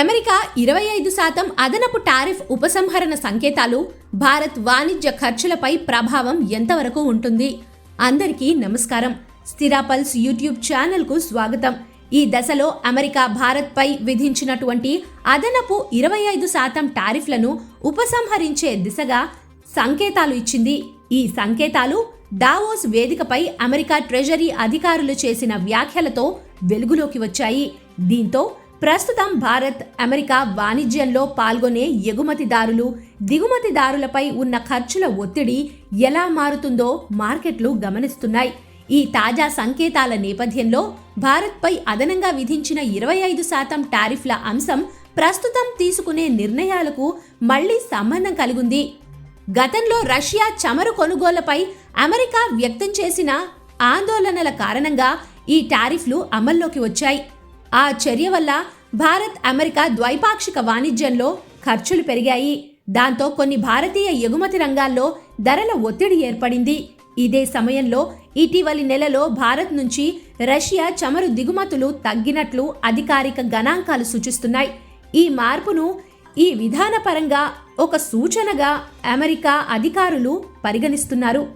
America ఇరవై ఐదు శాతం అదనపు టారిఫ్ ఉపసంహరణ సంకేతాలు భారత్ వాణిజ్య ఖర్చులపై ప్రభావం ఎంతవరకు ఉంటుంది? అందరికీ నమస్కారం. స్థిరాపల్స్ యూట్యూబ్ ఛానల్కు స్వాగతం. ఈ దశలో అమెరికా భారత్పై విధించినటువంటి అదనపు ఇరవై ఐదు శాతం టారిఫ్లను ఉపసంహరించే దిశగా సంకేతాలు ఇచ్చింది. ఈ సంకేతాలు డావోస్ వేదికపై అమెరికా ట్రెజరీ అధికారులు చేసిన వ్యాఖ్యలతో వెలుగులోకి వచ్చాయి. దీంతో ప్రస్తుతం భారత్ అమెరికా వాణిజ్యంలో పాల్గొనే ఎగుమతిదారులు దిగుమతిదారులపై ఉన్న ఖర్చుల ఒత్తిడి ఎలా మారుతుందో మార్కెట్లు గమనిస్తున్నాయి. ఈ తాజా సంకేతాల నేపథ్యంలో భారత్పై అదనంగా విధించిన ఇరవై ఐదు శాతం టారిఫ్ల అంశం ప్రస్తుతం తీసుకునే నిర్ణయాలకు మళ్ళీ సంబంధం కలిగింది. గతంలో రష్యా చమురు కొనుగోళ్ళపై అమెరికా వ్యక్తం చేసిన ఆందోళనల కారణంగా ఈ టారిఫ్లు అమల్లోకి వచ్చాయి. ఆ చర్య వల్ల భారత్ అమెరికా ద్వైపాక్షిక వాణిజ్యంలో ఖర్చులు పెరిగాయి. దాంతో కొన్ని భారతీయ ఎగుమతి రంగాల్లో ధరల ఒత్తిడి ఏర్పడింది. ఇదే సమయంలో ఇటీవలి నెలలో భారత్ నుంచి రష్యా చమురు దిగుమతులు తగ్గినట్లు అధికారిక గణాంకాలు సూచిస్తున్నాయి. ఈ మార్పును ఈ విధానపరంగా ఒక సూచనగా అమెరికా అధికారులు పరిగణిస్తున్నారు.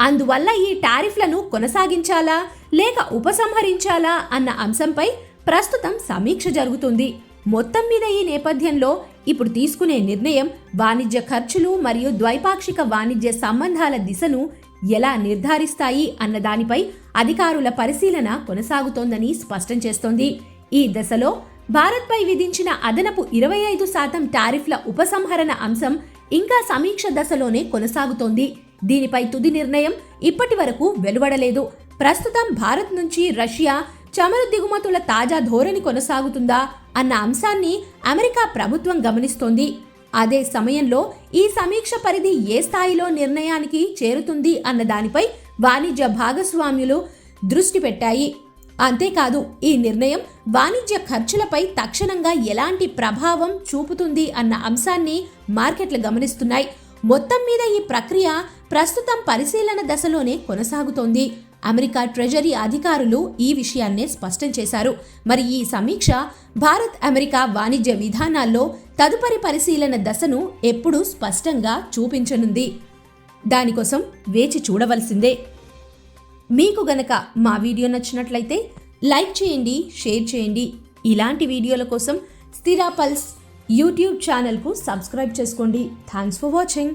అందువల్ల ఈ టారిఫ్లను కొనసాగించాలా లేక ఉపసంహరించాలా అన్న అంశంపై ప్రస్తుతం సమీక్ష జరుగుతుంది. మొత్తం మీద ఈ నేపథ్యంలో ఇప్పుడు తీసుకునే నిర్ణయం వాణిజ్య ఖర్చులు మరియు ద్వైపాక్షిక వాణిజ్య సంబంధాల దిశను ఎలా నిర్ధారిస్తాయి అన్న దానిపై అధికారుల పరిశీలన కొనసాగుతోందని స్పష్టం చేస్తోంది. ఈ దశలో భారత్పై విధించిన అదనపు ఇరవై ఐదు శాతం టారిఫ్ల ఉపసంహరణ అంశం ఇంకా సమీక్ష దశలోనే కొనసాగుతోంది. దీనిపై తుది నిర్ణయం ఇప్పటి వరకు వెలువడలేదు. ప్రస్తుతం భారత్ నుంచి రష్యా చమురు దిగుమతుల తాజా ధోరణి కొనసాగుతుందా అన్న అంశాన్ని అమెరికా ప్రభుత్వం గమనిస్తోంది. అదే సమయంలో ఈ సమీక్ష పరిధి ఏ స్థాయిలో నిర్ణయానికి చేరుతుంది అన్న దానిపై వాణిజ్య భాగస్వామ్యులు దృష్టి పెట్టాయి. అంతేకాదు ఈ నిర్ణయం వాణిజ్య ఖర్చులపై తక్షణంగా ఎలాంటి ప్రభావం చూపుతుంది అన్న అంశాన్ని మార్కెట్లు గమనిస్తున్నాయి. మొత్తం మీద ఈ ప్రక్రియ ప్రస్తుతం పరిశీలన దశలోనే కొనసాగుతోంది. అమెరికా ట్రెజరీ అధికారులు ఈ విషయాన్నే స్పష్టం చేశారు. మరి ఈ సమీక్ష భారత్ అమెరికా వాణిజ్య విధానాల్లో తదుపరి పరిశీలన దశను ఎప్పుడు స్పష్టంగా చూపించనుంది. దానికోసం వేచి చూడవలసిందే. మీకు గనక మా వీడియో నచ్చినట్లయితే లైక్ చేయండి షేర్ చేయండి. ఇలాంటి వీడియోల కోసం స్థిరా పల్స్ యూట్యూబ్ ఛానల్కు సబ్స్క్రైబ్ చేసుకోండి. Thanks for watching.